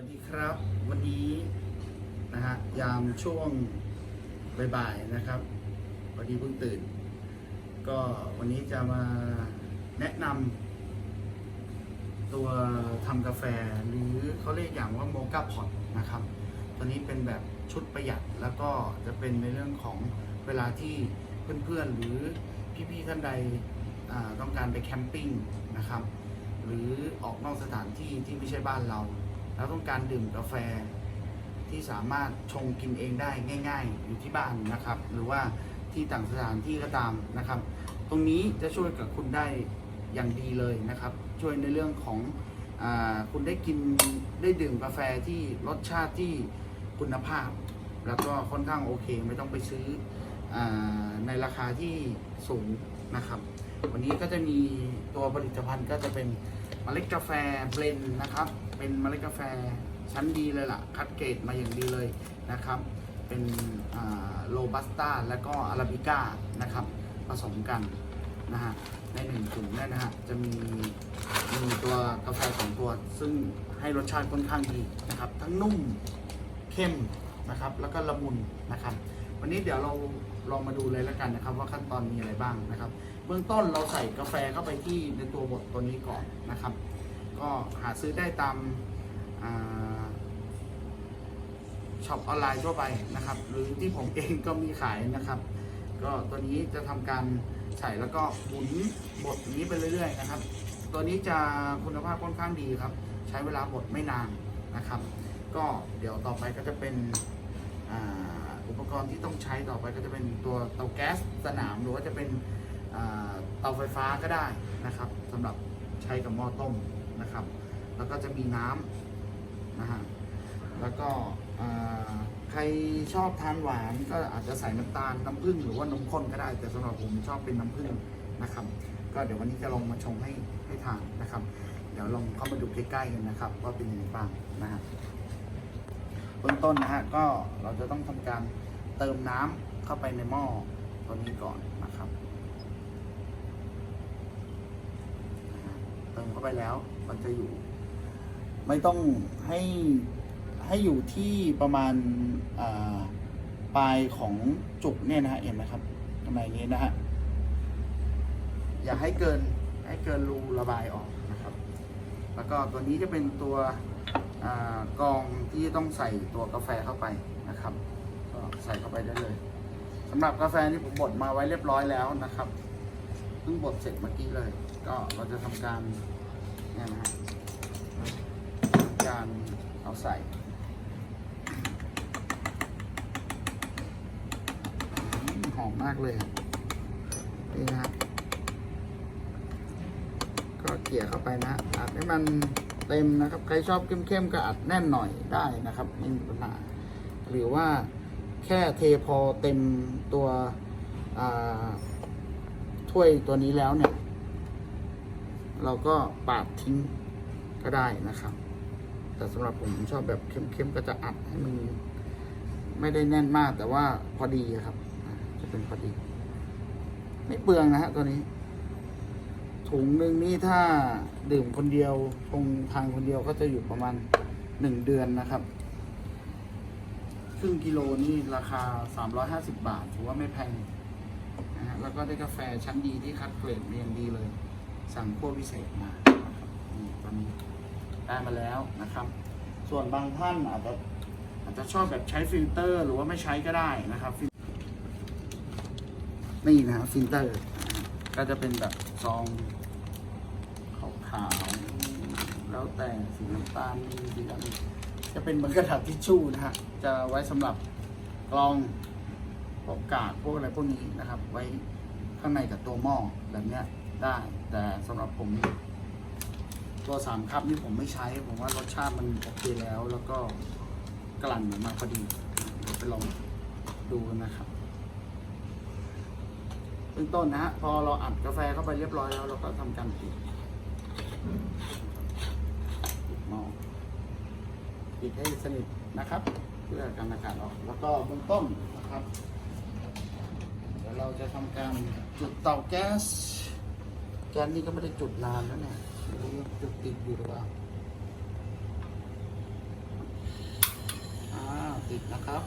วัสดีครับ วันนี้นะฮะยามช่วงบ่ายๆนะครับพอดีเพิ่งตื่น ก็วันนี้จะมาแนะนำตัวทำกาแฟหรือเขาเรียกอย่างว่าโมกาพอตนะครับ ตัวนี้เป็นแบบชุดประหยัดแล้วก็จะเป็นในเรื่องของเวลาที่เพื่อนๆหรือพี่ๆท่านใดต้องการไปแคมปิ้งนะครับ หรือออกนอกสถานที่ที่ไม่ใช่บ้านเรา แล้วต้องการดื่มกาแฟที่สามารถชงกินเองได้ง่าย ๆ อยู่ที่บ้านนะครับ หรือว่าที่ต่างสถานที่ก็ตามนะครับ ตรงนี้จะช่วยกับคุณได้อย่างดีเลยนะครับ ช่วยในเรื่องของอคุณได้กินได้ดื่มกาแฟที่รสชาติที่คุณภาพ แล้วก็ค่อนข้างโอเค ไม่ต้องไปซื้ออในราคาที่สูงนะครับ วันนี้ก็จะมีตัวผลิตภัณฑ์ก็จะเป็น มล็ดกาแฟเบลนนะครับ เป็นเมล็ดกาแฟชั้นดีเลยล่ะ คัดเกรดมาอย่างดีเลยนะครับ เป็นโรบัสต้าและก็อาราบิก้านะครับ ผสมกันนะฮะ ในหนึ่งถุงเนี่ยนะฮะ จะมีมีตัวกาแฟสองตัว ซึ่งให้รสชาติค่อนข้างดีนะครับ ทั้งนุ่มเข้มนะครับ แล้วก็ละมุนนะครับ วันนี้เดี๋ยวเราลองมาดูเลยแล้วกันนะครับ ว่าขั้นตอนมีอะไรบ้างนะครับ เบื้องต้นเราใส่กาแฟเข้าไปที่ในตัวบดตัวนี้ก่อนนะครับ ก็หาซื้อได้ตามช็อปออนไลน์ทั่วไปนะครับ หรือที่ผมเองก็มีขายนะครับ ก็ตัวนี้จะทำการใส่แล้วก็หมุนบดอย่างนี้ไปเรื่อยๆนะครับ ตัวนี้จะคุณภาพค่อนข้างดีครับ ใช้เวลาบดไม่นานนะครับ ก็เดี๋ยวต่อไปก็จะเป็นอุปกรณ์ที่ต้องใช้ต่อไปก็จะเป็นตัวเตาแก๊สสนามหรือว่าจะเป็น เตาไฟฟ้าก็ได้นะครับสำหรับใช้กับหม้อต้มนะครับ แล้วก็จะมีน้ำนะฮะแล้วก็ใครชอบทานหวานก็อาจจะใส่น้ำตาลน้ำผึ้งหรือว่านมข้นก็ได้ แต่สำหรับผมชอบเป็นน้ำผึ้งนะครับ ก็เดี๋ยววันนี้จะลองมาชงให้ให้ทานนะครับ เดี๋ยวลองเข้ามาดูใกล้ๆกันนะครับว่าเป็นยังไงบ้างนะฮะเบื้องต้นนะฮะก็เราจะต้องทำการเติมน้ำเข้าไปในหม้อตัวนี้ก่อนนะครับ เติมเข้าไปแล้ว มันจะอยู่ ไม่ต้องให้ให้อยู่ที่ประมาณอ่าปลายของจุกเนี่ยนะฮะเห็นไหมครับตรงไหนนี้นะฮะอย่าให้เกินให้เกินรูระบายออกนะครับ แล้วก็ตัวนี้จะเป็นตัวอากรองที่ต้องใส่ตัวกาแฟเข้าไปนะครับ ก็ใส่เข้าไปได้เลยสำหรับกาแฟนี่ผมบดมาไว้เรียบร้อยแล้วนะครับ เพิ่งบดเสร็จเมื่อกี้เลย ก็เราจะทำการเนี่ยนะฮะทำการเอาใส่หอมมากเลยนี่นะฮะก็เกี่ยเข้าไปนะอัดให้มันเต็มนะครับ ใครชอบเข้มๆก็อัดแน่นหน่อยได้นะครับไม่มีปัญหาหรือว่าแค่เทพอเต็มตัวถ้วยตัวนี้แล้วเนี่ย เราก็ปาดทิ้งก็ได้นะครับ แต่สำหรับผมชอบแบบเข้มๆก็จะอัดให้มันไม่ได้แน่นมากแต่ว่าพอดีครับ จะเป็นพอดี ไม่เปลืองนะฮะตัวนี้ ถุงหนึ่งนี่ถ้าดื่มคนเดียวคงทานคนเดียวก็จะอยู่ประมาณหนึ่งเดือนนะครับครึ่งกิโลนี่ราคา 350 บาท ถือว่าไม่แพงนะฮะแล้วก็ได้กาแฟชั้นดีที่คัดเกรดมาอย่างดีเลย สั่งพวกพิเศษมานี่ตอนนี้ได้มาแล้วนะครับ ส่วนบางท่านอาจจะอาจจะชอบแบบใช้ฟิลเตอร์ หรือว่าไม่ใช้ก็ได้นะครับนี่นะฮะฟิลเตอร์ ก็จะเป็นแบบซองขาวๆแล้วแต่สีน้ำตาลมีสีดำจะเป็นเหมือนกระดาษทิชชู่นะฮะจะไว้สำหรับกรองพวกกากพวกอะไรพวกนี้นะครับ ไว้ข้างในกับตัวหม้อแบบเนี้ย ได้ แต่สำหรับผม ตัวสามครับนี่ผมไม่ใช้ ผมว่ารสชาติมันโอเคแล้ว แล้วก็กลั่นออกมาพอดีเดี๋ยวไปลองดูนะครับเบื้องต้นนะฮะพอเราอัดกาแฟเข้าไปเรียบร้อยแล้ว เราก็ทำการปิดปิดหม้อปิดให้สนิทนะครับ เพื่อการอากาศออก แล้วก็เบื้องต้นนะครับ เดี๋ยวเราจะทำการจุดเตาแก๊ส ก๊สนี่ก็ไม่ได้จุดนานแล้วเนี่ยไม่รู้ว่าจุดติดอยู่หรือเปล่าบนะครับ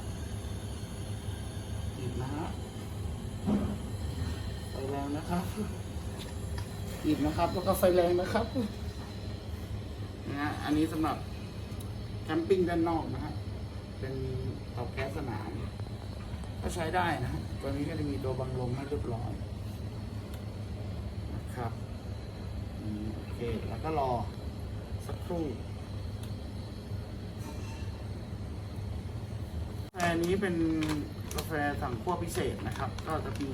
จีบนะฮะไฟแรงนะครับจีบนะครับ แล้วก็ไฟแรงนะครับนะฮะอันนี้สำหรับแคมปิ้งด้านนอกนะฮะเป็นเตาแก๊สสนามก็ใช้ได้นะฮะตัวนี้ก็จะมีตัวบังลมให้เรียบร้อยนะครับอืม โอเค แล้วก็รอสักครู่กาแฟนี้เป็นกาแฟสั่งขั้วพิเศษนะครับ ก็จะมี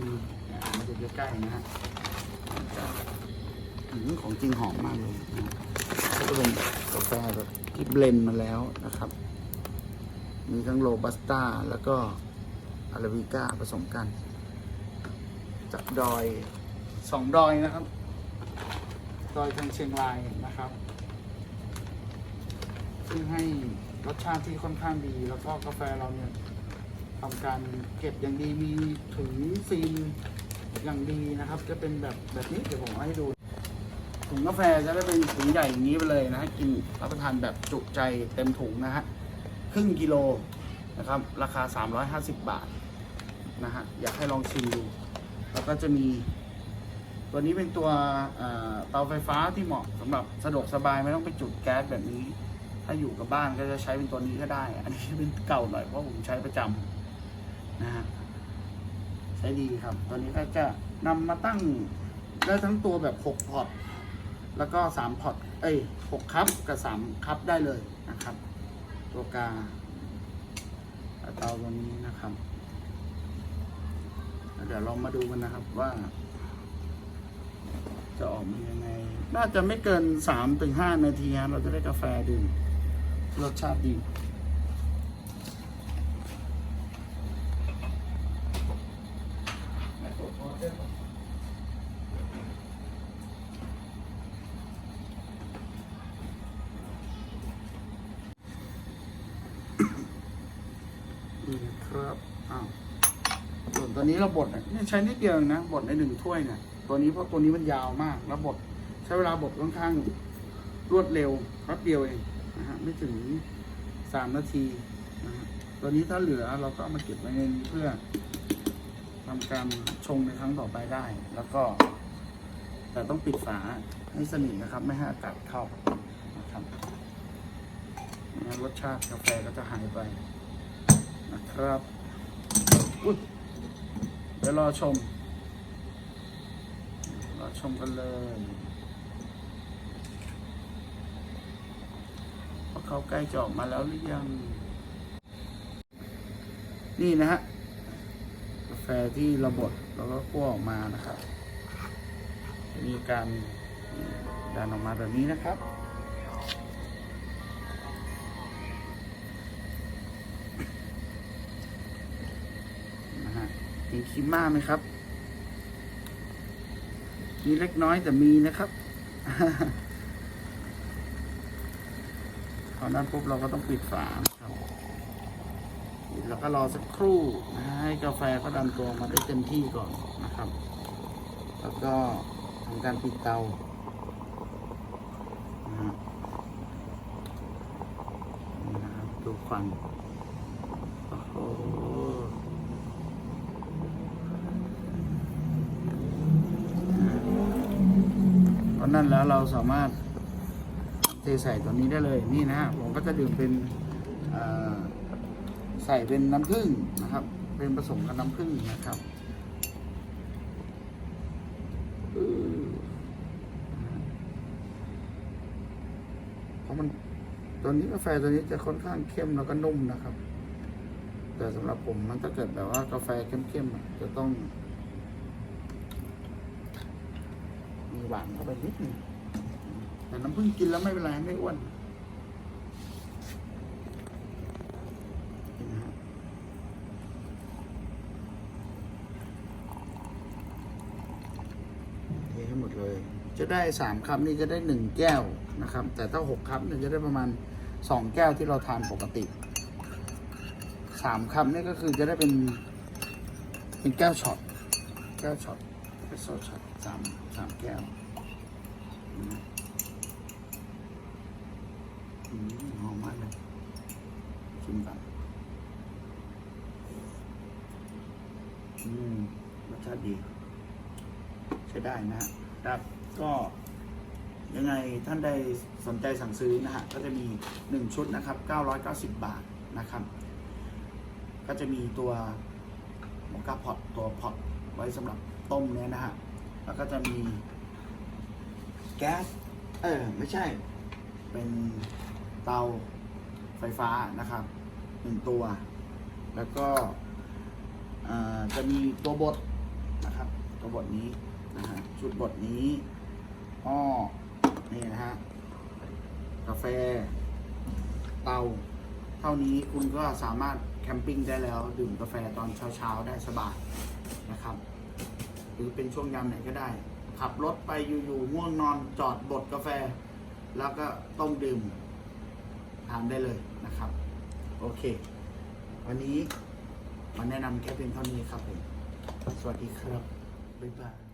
เนี่ยมาดูใกล้ๆนะฮะจะอืมของจริงหอมมากเลยนะก็จะเป็นกาแฟแบบที่เบลนด์มาแล้วนะครับ มีทั้งโรบัสต้าแล้วก็อาราบิก้าผสมกัน จากดอยสองดอยนะครับ ดอยทางเชียงรายนะครับ ซึ่งให้รสชาติที่ค่อนข้างดี แล้วก็กาแฟเราเนี่ยทำการเก็บอย่างดีมีถุงซีลอย่างดีนะครับ จะเป็นแบบแบบนี้เดี๋ยวผมเอาให้ดูถุงกาแฟจะได้เป็นถุงใหญ่อย่างนี้ไปเลยนะฮะกินรับประทานแบบจุใจเต็มถุงนะฮะครึ่งกิโลนะครับ ราคา 350 บาทนะฮะอยากให้ลองชิมดู แล้วก็จะมี ตัวนี้เป็นตัวเตาไฟฟ้าที่เหมาะสำหรับสะดวกสบายไม่ต้องไปจุดแก๊สแบบนี้ ถ้าอยู่กับบ้านก็จะใช้เป็นตัวนี้ก็ได้ อันนี้เป็นเก่าหน่อยเพราะผมใช้ประจำนะฮะใช้ดีครับ ตัวนี้ก็จะนำมาตั้งได้ทั้งตัวแบบ6พอร์ตแล้วก็3พอร์ตเอ้ย6คัพกับ3คัพได้เลยนะครับ ตัวกาเตาตัวนี้นะครับ เดี๋ยวลองมาดูกันนะครับว่า จะออกมายังไง น่าจะไม่เกินสามถึงห้านาทีฮะเราจะได้กาแฟดื่มรสชาติดีนี่ครับ อ้าว ส่วนตัวนี้เราบดอะเนี่ยใช้นิดเดียวเองนะ บดในหนึ่งถ้วยเนี่ย ตัวนี้เพราะตัวนี้มันยาวมาก แล้วบดใช้เวลาบดค่อนข้างรวดเร็วแป๊บเดียวเองนะฮะไม่ถึงสามนาทีนะฮะตัวนี้ถ้าเหลือเราก็เอามาเก็บไว้ในนี้เพื่อทำการชงในครั้งต่อไปได้ แล้วก็ แต่ต้องปิดฝาให้สนิทนะครับ ไม่ให้อากาศเข้านะครับไม่งั้นรสชาติกาแฟก็จะหายไปนะครับอุ้ยเดี๋ยวรอชม รอชมกันเลยว่าเขาใกล้จะออกมาแล้วหรือยัง นี่นะฮะกาแฟที่เราบดแล้วก็คั่วออกมานะครับมีการดันออกมาแบบนี้นะครับนะฮะมีคิมมาไหมครับ มีเล็กน้อยแต่มีนะครับ พอนั้นปุ๊บเราก็ต้องปิดฝาครับปิดแล้วก็รอสักครู่นะให้กาแฟเขาดันตัวมาได้เต็มที่ก่อนนะครับ แล้วก็ทำการปิดเตาดูควันโอ้โห เพราะ นั่นแล้วเราสามารถเทใส่ตัวนี้ได้เลยนี่นะฮะผมก็จะดื่มเป็นใส่เป็นน้ำผึ้งนะครับ เป็นผสมกับน้ำผึ้งนะครับเพราะมันตัวนี้กาแฟตัวนี้จะค่อนข้างเข้มแล้วก็นุ่มนะครับ แต่สำหรับผมมันถ้าเกิดแบบว่ากาแฟเข้มๆจะต้อง มี หวานเข้าไปนิดนึงแต่น้ำผึ้งกินแล้วไม่เป็นไรไม่อ้วนนี่นะฮะเทให้หมดเลย จะได้สามคัพนี่จะได้หนึ่งแก้วนะครับ แต่ถ้าหกคัพเนี่ยจะได้ประมาณสองแก้วที่เราทานปกติสามคัพนี่ก็คือจะได้เป็นเป็นแก้วช็อตแก้วช็อตเอสโซช็อต สามสามแก้วหอมมากเลยชิมก่อนอืมรสชาติดี ใช้ได้นะครับ ก็ยังไงท่านใดสนใจสั่งซื้อนะฮะ ก็จะมี 1 ชุดนะครับ 990 บาทนะครับ ก็จะมีตัวโมกาพอตตัวพอตไว้สำหรับต้มเนี่ยนะฮะ แล้วก็จะมี แก๊ส เออ ไม่ใช่ เป็นเตาไฟฟ้านะครับหนึ่งตัว แล้วก็จะมีตัวบดนะครับ ตัวบดนี้นะฮะชุดบดนี้อ้อนี่นะฮะกาแฟ เตา เท่านี้คุณก็สามารถแคมปิ้งได้แล้ว ดื่มกาแฟตอนเช้าๆ ได้สบายนะครับ หรือเป็นช่วงยามไหนก็ได้ ขับรถไปอยู่ๆง่วงนอนจอดบดกาแฟ แล้วก็ต้มดื่มทานได้เลยนะครับ โอเค วันนี้มาแนะนำแค่เพียงเท่านี้ครับผม สวัสดีครับ บ๊ายบาย